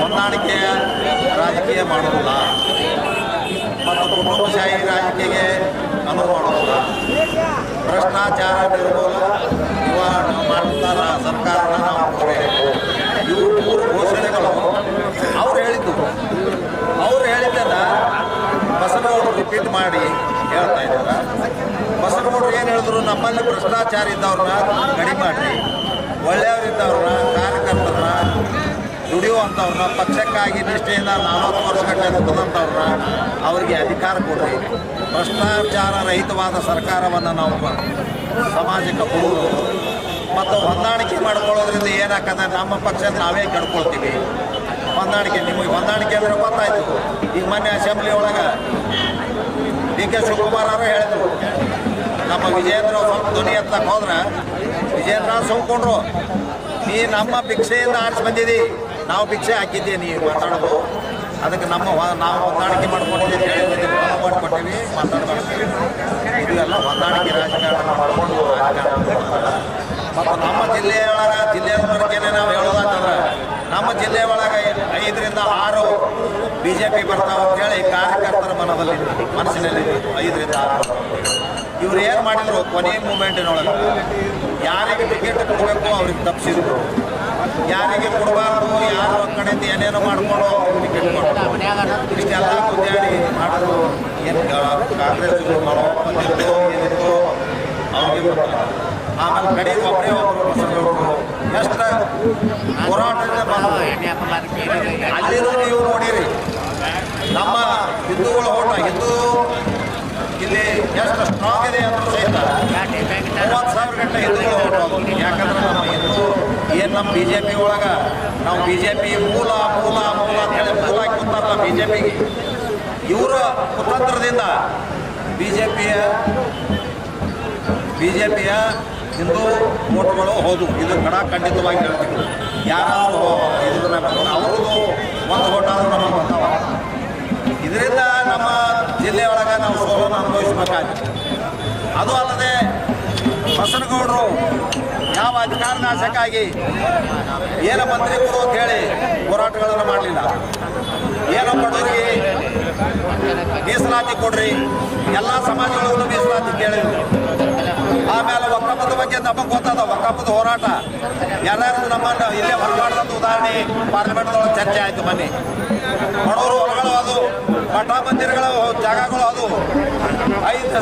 ಹೊಂದಾಣಿಕೆಯ ರಾಜಕೀಯ ಮಾಡೋದಿಲ್ಲ. ಮತ್ತು ಕುಟುಂಬಶಾಹಿ ರಾಜಕೀಯಕ್ಕೆ ಅನುವು ಮಾಡೋದಿಲ್ಲ. ಭ್ರಷ್ಟಾಚಾರ ನಿರ್ಮೂಲ ನಿವಾರಣೆ ಮಾಡ್ತಾರ ಸರ್ಕಾರನ ನಾವು ಇವು ಮೂರು ಘೋಷಣೆಗಳು. ಅವ್ರು ಹೇಳಿದ್ದು. ಅವ್ರು ಹೇಳಿದ್ದನ್ನ ಬಸವನಗೌಡರು ರಿಪೀಟ್ ಮಾಡಿ ಹೇಳ್ತಾ ಇದ್ದಾರೆ. ಬಸವನಗೌಡರು ಏನು ಹೇಳಿದ್ರು? ನಮ್ಮಲ್ಲಿ ಭ್ರಷ್ಟಾಚಾರ ಇದ್ದವ್ರನ್ನ ಕಡಿಮೆ ಮಾಡಿರಿ. ಒಳ್ಳೆಯವರಿದ್ದವ್ರನ್ನ, ಕಾರ್ಯಕರ್ತರನ್ನ, ದುಡಿಯುವಂಥವ್ರನ್ನ, ಪಕ್ಷಕ್ಕಾಗಿ ನಿಷ್ಠೆಯಿಂದ ನಲವತ್ತು ವರ್ಷ ಗಂಟೆ ದುಡಿದಂಥವ್ರನ್ನ ಅವರಿಗೆ ಅಧಿಕಾರ ಕೊಡ್ರಿ. ಭ್ರಷ್ಟಾಚಾರ ರಹಿತವಾದ ಸರ್ಕಾರವನ್ನು ನಾವು ಸಮಾಜಕ್ಕೆ ಕೊಡುವುದು. ಮತ್ತು ಹೊಂದಾಣಿಕೆ ಮಾಡ್ಕೊಳ್ಳೋದ್ರಿಂದ ಏನಾಗ್ತದೆ, ನಮ್ಮ ಪಕ್ಷ ನಾವೇ ಕಡ್ಕೊಳ್ತೀವಿ. ಹೊಂದಾಣಿಕೆ, ನಿಮಗೆ ಹೊಂದಾಣಿಕೆ ಅಂದರೆ ಗೊತ್ತಾಯ್ತು. ಈಗ ಮೊನ್ನೆ ಅಸೆಂಬ್ಲಿ ಒಳಗೆ ಡಿ ಕೆ ಶಿವಕುಮಾರ್ ಅವರು ಹೇಳಿದ್ರು. ನಮ್ಮ ವಿಜೇಂದ್ರ ಸ್ವಲ್ಪ ಧ್ವನಿ ಎತ್ತಕ್ಕೆ ಹೋದ್ರೆ ವಿಜೇಂದ್ರ ಸುಮ್ಕೊಂಡ್ರು ನೀ ನಮ್ಮ ಭಿಕ್ಷೆಯಿಂದ ಆರಿಸಿ ಬಂದಿದಿ. ನಾವು ಭಿಕ್ಷೆ ಹಾಕಿದ್ದೆ, ನೀ ಮಾತಾಡೋದು ಅದಕ್ಕೆ ನಮ್ಮ ನಾವು ಹೊಂದಾಣಿಕೆ ಮಾಡ್ಕೊಂಡಿದ್ದೀವಿ ಮಾಡ್ಕೊಟ್ಟಿವಿ ಮಾತಾಡ್ಕೊಳ್ತೀವಿ ಇದು ಎಲ್ಲ ಹೊಂದಾಣಿಕೆ ರಾಜಕಾರಣ ಮಾಡ್ಕೊಂಡು. ಮತ್ತು ನಮ್ಮ ಜಿಲ್ಲೆಯ ಒಳಗೆ ಜಿಲ್ಲೆಯ ನಾವು ಹೇಳೋದಾಗ್ತಂದ್ರೆ ನಮ್ಮ ಜಿಲ್ಲೆ ಒಳಗೆ ಐದರಿಂದ ಆರು ಬಿ ಜೆ ಪಿ ಬರ್ತಾವ ಅಂತೇಳಿ ಕಾರ್ಯಕರ್ತರ ಮನದಲ್ಲಿ, ಮನಸ್ಸಿನಲ್ಲಿ ಐದರಿಂದ ಆರು. ಇವ್ರು ಏನು ಮಾಡಿದ್ರು? ಕೊನೆ ಮೂಮೆಂಟಿನೊಳಗೆ ಯಾರಿಗೆ ಟಿಕೆಟ್ ಕೊಡಬೇಕು ಅವ್ರಿಗೆ ತಪ್ಪಿಸಿದ್ರು ಯಾರಿಗೆ ಕೊಡಬಾರ್ದು, ಯಾರು ಕಡೆಯಿಂದ ಏನೇನೋ ಮಾಡ್ಕೊಂಡು ಅವ್ರಿಗೆ ಟಿಕೆಟ್ ಕೊಡ್ತಾರೆ ಇಷ್ಟೆಲ್ಲ ಗುದ್ದಾಡಿ ಮಾಡಿದ್ರು. ಏನು ಕಾಂಗ್ರೆಸ್ ಮಾಡೋ ಅವ್ರಿಗೆ ಗೊತ್ತಿಲ್ಲ. ಆಮೇಲೆ ಕಡೆ ಒಬ್ಬರೇ ಒಬ್ಬರು ಎಷ್ಟು ಹೋರಾಟದಿಂದ ಅಲ್ಲಿರೋ ನೀವು ನೋಡಿರಿ. ನಮ್ಮ ಹಿಂದೂಗಳ ಇಲ್ಲಿ ಎಷ್ಟು ಸ್ಟ್ರಾಂಗ್ ಇದೆ ಅಂತ ಸಹಿತ ಮೂವತ್ತು ಸಾವಿರ ಗಂಟೆ ಹೊರಟೋದು ಯಾಕಂದ್ರೆ ನಮ್ಮ ಹಿಂದೂ, ಏನು ನಮ್ಮ ಬಿ ಜೆ ಪಿ ಒಳಗೆ, ನಾವು ಬಿ ಜೆ ಪಿ ಮೂಲ ಮೂಲ ಮೂಲ ಅಂತೇಳಿ ಮೂಲ ಕೂತಾರಲ್ಲ ಬಿ ಜೆ ಪಿಗೆ ಇವರ ಕುತಂತ್ರದಿಂದ ಬಿ ಜೆ ಪಿಯ ಬಿ ಜೆ ಪಿಯ ಹಿಂದೂ ಓಟ್ಗಳು ಹೌದು ಇದು ಕಡ ಖಂಡಿತವಾಗಿ ಹೇಳ್ತೀವಿ ಯಾರಾದರೂ ಇದನ್ನ ಅವ್ರದ್ದು ಒಂದು ಅನುಭವಿಸಬೇಕಾಗಿದೆ ಅದು ಅಲ್ಲದೆ ಬಸನಗೌಡರು ಯಾವ ಅಧಿಕಾರನಾಶಕ್ಕಾಗಿ ಏನು ಮಂತ್ರಿ ಕೊಡು ಅಂತ ಹೇಳಿ ಹೋರಾಟಗಳನ್ನು ಮಾಡಲಿಲ್ಲ. ಏನೋ ಬಡವರಿಗೆ ಮೀಸಲಾತಿ ಕೊಡ್ರಿ, ಎಲ್ಲ ಸಮಾಜಗಳಿಗೂ ಮೀಸಲಾತಿ ಕೇಳಿದ್ರು. ಆಮೇಲೆ ಒಕ್ಕಪ್ಪದ ಬಗ್ಗೆ ನಮಗೆ ಗೊತ್ತದ ಒಕ್ಕಪ್ಪದ ಹೋರಾಟ. ಎಲ್ಲರೂ ನಮ್ಮನ್ನು ಇಲ್ಲೇ ಹೊರಗಾಡ್ದಂತ ಉದಾಹರಣೆ ಪಾರ್ಲಿಮೆಂಟ್ದೊಳಗೆ ಚರ್ಚೆ ಆಯಿತು ಬನ್ನಿ ಬಡವರು ಹೊರಗಳು ಅದು ಮಠ ಮಂದಿರಗಳು, ಜಾಗಗಳು ಈ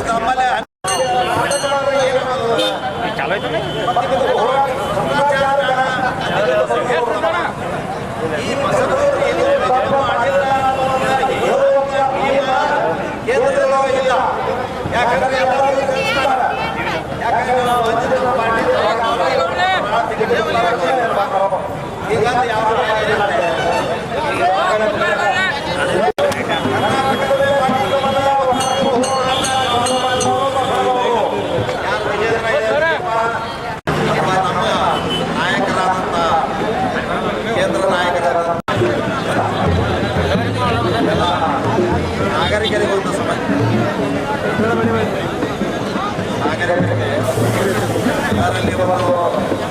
ಅದರಲ್ಲಿ ಒಂದು